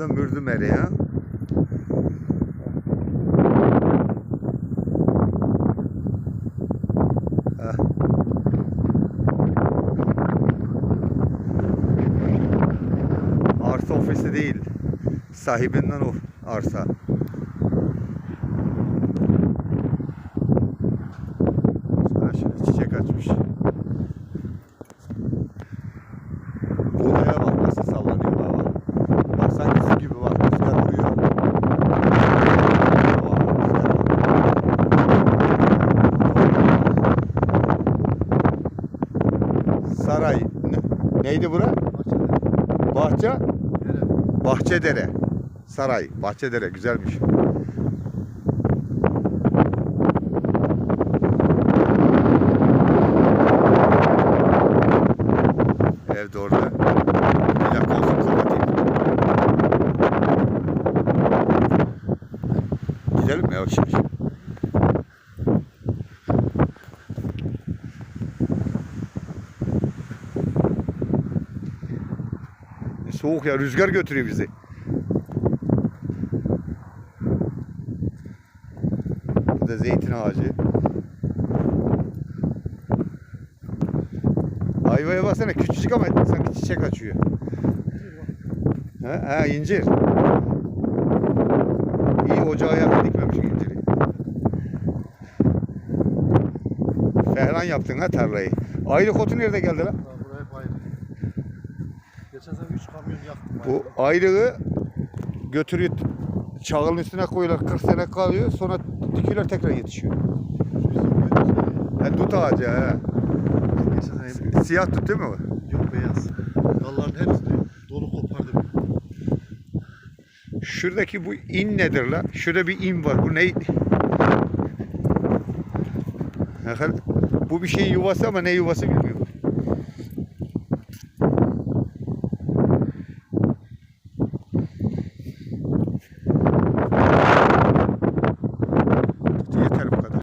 Bu da mürdüm eriği ha. Heh. Arsa ofisi değil. Sahibinden o arsa. Sana şimdi çiçek açmış. Saray. Ne- neydi bura? Bahçe? Bahçedere. Saray. Bahçedere. Güzelmiş. Ev de orada. Bir dakika olsun kapatayım. Gidelim mi yavaş yavaş? Soğuk ya rüzgar götürüyor bizi. Bu da zeytin ağacı. Ayvaya baksana küçücük ama sanki çiçek açıyor. Ha, ha incir. İyi ocağa yakın dikmemişsin inciri. Ferhan yaptın ha tarlayı. Aylık otu nerede geldi lan? 3 kamyon yaktım. Bu aylığı götürüyor çağılın üstüne koyuyorlar 40 sene kalıyor sonra dikiyorlar tekrar yetişiyor. Ha, dut ağacı hep- Siyah dut değil mi o? yok beyaz. Dalların hepsini dolu kopardım. Şuradaki bu in nedir lan? Şurada bir in var. Bu ne? Bu bir şeyin yuvası ama ne yuvası bilmiyorum.